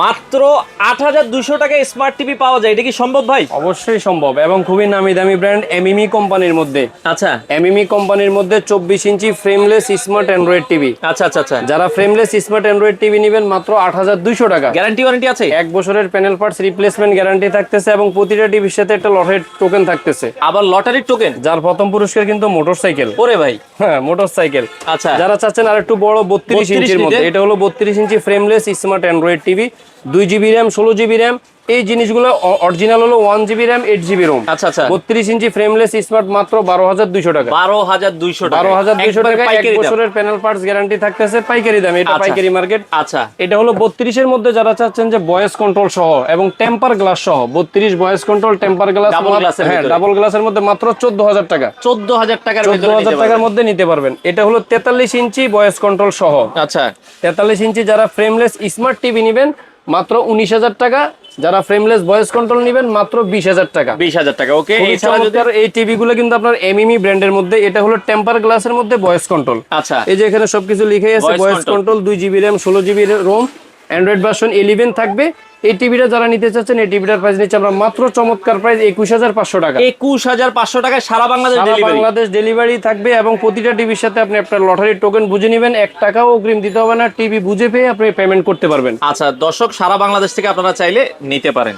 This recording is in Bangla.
মাত্র আট হাজার দুশো টাকায় স্মার্ট টিভি পাওয়া যায়। এটা কি সম্ভব ভাই? অবশ্যই সম্ভব এবং খুবই নামি দামি ব্র্যান্ড এমইমি কোম্পানির মধ্যে। আচ্ছা। এমইমি কোম্পানির মধ্যে চব্বিশ inch frameless smart Android TV আচ্ছা আচ্ছা আচ্ছা। যারা ফ্রেমলেস স্মার্ট অ্যান্ড্রয়েড টিভি নেবেন মাত্র আট হাজার দুশো টাকা। গ্যারান্টি ওয়ারেন্টি আছে? এক বছরের প্যানেল পার্টস রিপ্লেসমেন্ট গ্যারান্টি থাকতেছে এবং প্রতিটা টিভির সাথে একটা লটারির টোকেন থাকতেছে। আবার লটারির টোকেন যার প্রথম পুরস্কার কিন্তু মোটরসাইকেল ওরে ভাই। হ্যাঁ মোটরসাইকেল আচ্ছা। যারা চাচ্ছেন আর একটু বড় বত্রিশ ইঞ্চির মধ্যে এটা হলো বত্রিশ inch frameless smart Android TV দুই জিবি র্যাম ষোলো জিবি র্যাম। এই জিনিসগুলো অরিজিনাল হলো one GB RAM eight GB ROM আচ্ছা আচ্ছা। বত্রিশ ইঞ্চি ফ্রেমলেস স্মার্ট মাত্র বারো হাজার দুইশো টাকা। বারো হাজার দুইশো বারো হাজার দুইশো টাকা এক বছরের প্যানেল পার্টস গ্যারান্টি থাকতেছে পাইকারি দাম। এটা আচ্ছা। পাইকারি মার্কেট আচ্ছা। এটা হলো বত্রিশের মধ্যে যারা চাচ্ছেন যে ভয়েস কন্ট্রোল সহ এবং টেম্পার গ্লাস সহ। বত্রিশ ভয়েস কন্ট্রোল টেম্পার গ্লাস হ্যাঁ ডাবল গ্লাসের মধ্যে মাত্র চোদ্দ হাজার টাকা। চোদ্দ হাজার টাকার চোদ্দ হাজার টাকার মধ্যে নিতে পারবেন। এটা হলো তেতাল্লিশ ইঞ্চি ভয়েস কন্ট্রোল সহ। আচ্ছা। তেতাল্লিশ ইঞ্চি যারা ফ্রেমলেস স্মার্ট টিভি নেবেন মাত্র উনিশ হাজার টাকা। যারা ফ্রেমলেস ভয়েস কন্ট্রোল নেবেন মাত্র বিশ হাজার টাকা। বিশ হাজার টাকা ওকে চমৎকার এই টিভি গুলো কিন্তু আপনার এমএমই ব্র্যান্ডের মধ্যে এটা হলো টেম্পার গ্লাসের মধ্যে ভয়েস কন্ট্রোল আচ্ছা। এই যে এখানে সবকিছু লিখে আছে ভয়েস কন্ট্রোল দুই জিবি র্যাম ষোলো GB ROM Android version eleven থাকবে। এই টিভিটা যারা নিতে চাচ্ছেন এই টিভিটার প্রাইস নিচ্ছে আমরা মাত্র চমৎকার প্রাইস একুশ হাজার পাঁচশো টাকা। একুশ হাজার পাঁচশো টাকায় সারা বাংলাদেশ বাংলাদেশ ডেলিভারি থাকবে এবং প্রতিটা টিভির সাথে আপনি আপনার লটারির টোকেন বুঝে নেবেন। এক টাকাও অগ্রিম দিতে হবে না। টিভি বুঝে পেয়ে আপনি পেমেন্ট করতে পারবেন। আচ্ছা দর্শক সারা বাংলাদেশ থেকে আপনারা চাইলে নিতে পারেন।